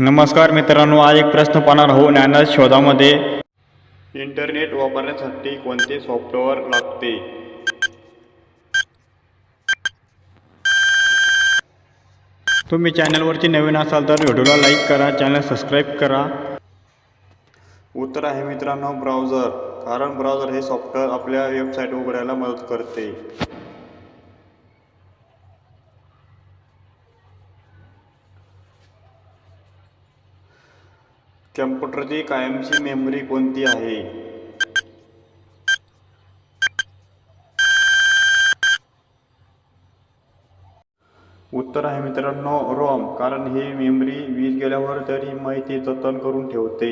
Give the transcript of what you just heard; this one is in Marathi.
नमस्कार मित्रांनो आज एक प्रश्न पाहणार आहोत. ज्ञानाच्या शोधामध्ये इंटरनेट वापरण्यासाठी कोणते सॉफ्टवेअर लागते? तुम्ही चॅनलवरती नवीन असाल तर व्हिडिओला लाईक करा चॅनल सबस्क्राईब करा. उत्तर आहे मित्रांनो ब्राउझर. कारण ब्राउझर हे सॉफ्टवेअर आपल्या वेबसाईट उघडायला मदत करते. कॅम्प्युटरची कायमची मेमरी कोणती आहे? उत्तर आहे मित्रांनो रोम. कारण ही मेमरी वीज गेल्यावर तरी माहिती जतन करून ठेवते.